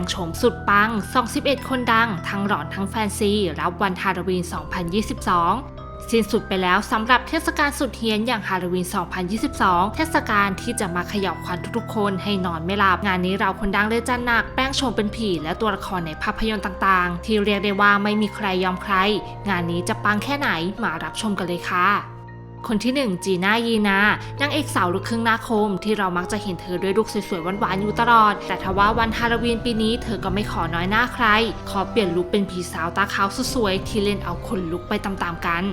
งโฉมสุดปัง 21 คนดัง ทั้งหลอนทั้งแฟนซี รับวันฮาโลวีน 2022 สิ้นสุดไปแล้วสำหรับเทศกาลสุดเฮี้ยนอย่างฮาโลวีน 2022 เทศกาลที่จะมาเขย่าขวัญทุกๆคนให้นอนไม่หลับ งานนี้เราคนดังเลยจันหนัก แป้งโชมเป็นผี และตัวละครในภาพยนตร์ต่างๆ ที่เรียกได้ว่าไม่มีใครยอมใคร งานนี้จะปังแค่ไหนมารับชมกันเลยค่ะ คนที่ 1 จีน่ายีนานางเอกสาวลูกครึ่งหน้าคม ที่เรามักจะเห็นเธอด้วยลุคสวยๆหวานๆอยู่ตลอด แต่ทว่าวันฮาโลวีนปีนี้เธอก็ไม่ขอน้อยหน้าใคร ขอเปลี่ยนลุคเป็นผีสาวตาขาวสวยที่เล่นเอาคนลุกไปตามๆกัน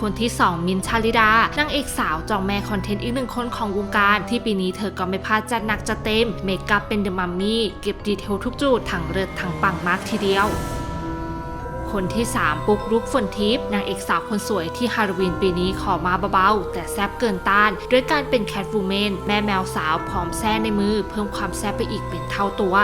คนที่ 2 มินชาลิดานางเอกสาวจองแม่คอนเทนต์อีกหนึ่งคนของวงการ ที่ปีนี้เธอก็ไม่พลาดจัดหนักจัดเต็ม เมคอัพเป็นเดอะมัมมี่เก็บดีเทลทุกจุดทั้งเลิศทั้งปังมากทีเดียว คนที่ 3 ปุกรุกฝนทิพย์นางเอกสาวคนสวยที่ฮาโลวีนปีนี้ขอมาเบาๆ แต่แซบเกินต้านด้วยการเป็นแคทวูแมนแม่แมวสาวพร้อมแซ่ในมือ เพิ่มความแซบไปอีกเป็นเท่าตัว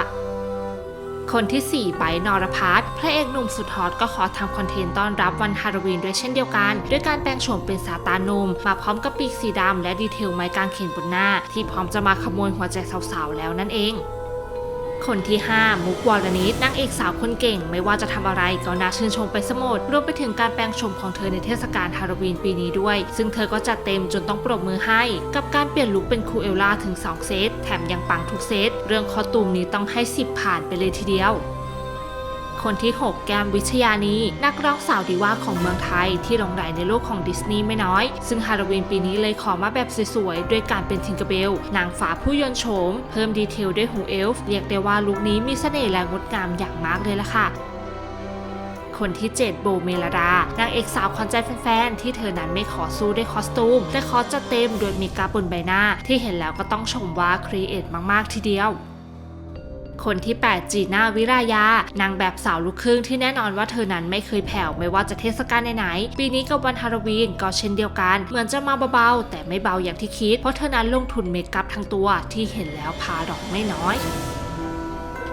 คนที่ 4ไบนอรพัฒน์พระเอกหนุ่มสุดฮอตก็ขอทำคอนเทนต์ต้อนรับวันฮาโลวีนด้วยเช่นเดียวกัน ด้วยการแปลงโฉมเป็นซาตานหนุ่มมาพร้อมกับปีกสีดำและดีเทลไม้กางเขนบนหน้า ที่พร้อมจะมาขโมยหัวใจสาวๆแล้วนั่นเอง คนที่ 5 มุกวอลนิดนางเอกสาวคนเก่ง ไม่ว่าจะทำอะไรก็น่าชื่นชมไปสมดรวมไปถึงการแปลงโฉมของเธอในเทศกาลฮาโลวีนปีนี้ด้วย ซึ่งเธอก็จัดเต็มจนต้องปรบมือให้ กับการเปลี่ยนลุคเป็นครูเอลล่าถึง 2 เซต แถมยังปังทุกเซต เรื่องคอตูมนี้ต้องให้ 10 ผ่านไปเลยทีเดียว คนที่ 6 แก้มวิชยานี นักร้องสาวดีว่าของเมืองไทยที่หลงไหลในโลกของดิสนีย์ไม่น้อย ซึ่งฮาโลวีนปีนี้เลยขอมาแบบสวยๆ ด้วยการเป็นทิงเกอร์เบล นางฟ้าผู้ยนโฉม เพิ่มดีเทลด้วยหูเอลฟ์เรียกได้ว่าลุคนี้มีเสน่ห์และงดงามอย่างมากเลยล่ะค่ะคนที่ 7 โบเมลดานางเอกสาวขวัญใจแฟนๆ ที่เธอนั้นไม่ขอสู้ด้วยคอสตูม แต่ขอจัดเต็มโดยมีกาบนใบหน้า ที่เห็นแล้วก็ต้องชมว่าครีเอทมากๆทีเดียว คนที่ 8 จีน่าวิรายานางแบบสาวลูกครึ่งที่แน่นอนว่าเธอนั้นไม่เคยแผ่วไม่ว่าจะเทศกาลไหนๆปีนี้กับวันฮาโลวีนก็เช่นเดียวกัน เหมือนจะมาเบาๆ แต่ไม่เบาอย่างที่คิด เพราะเธอนั้นลงทุนเมคอัพทั้งตัวที่เห็นแล้วพาดอกไม่น้อย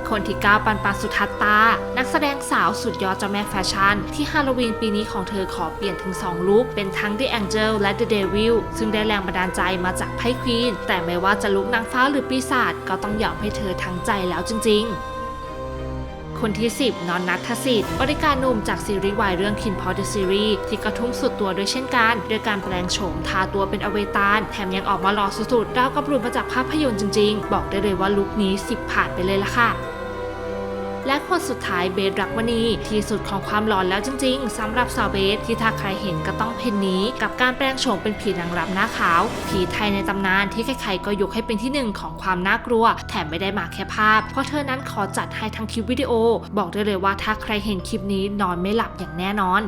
คนที่ 9 ปันปันสุทัตตา นักแสดงสาวสุดยอดเจ้าแม่แฟชั่น ที่ฮาโลวีนปีนี้ของเธอขอเปลี่ยนถึง 2 ลุคเป็นทั้ง The Angel และ The Devil ซึ่งได้แรงบันดาลใจมาจากไพ่ควีน แต่ไม่ว่าจะลุคนางฟ้าหรือปีศาจก็ต้องยอมให้เธอทั้งใจแล้วจริง ๆคนที่ 10 นอนนัทสิทธิ์ บริการหนุ่มจากซีรีส์วายเรื่อง Kin p o t the Series ที่กระทุ่มสุดตัวด้วยเช่นกันด้วยการแปลงโฉมทาตัวเป็นอเวตารแถมยังออกมาหล่อสุดๆราวกับหลุดมาจากภาพยนตร์จริงๆ บอกได้เลยว่าลุคนี้ 10 ผ่านไปเลยละค่ะ และคนสุดท้ายเบสรักวณีที่สุดของความหลอนแล้วจริง ๆสำหรับสาวเบสที่ถ้าใครเห็นก็ต้องเพนนี้ กับการแปลงโฉมเป็นผีนางรำหน้าขาว ผีไทยในตำนานที่ใครๆก็ยกให้เป็นที่หนึ่งของความน่ากลัว แถมไม่ได้มาแค่ภาพ เพราะเธอนั้นขอจัดให้ทั้งคลิปวิดีโอ บอกได้เลยว่าถ้าใครเห็นคลิปนี้นอนไม่หลับอย่างแน่นอน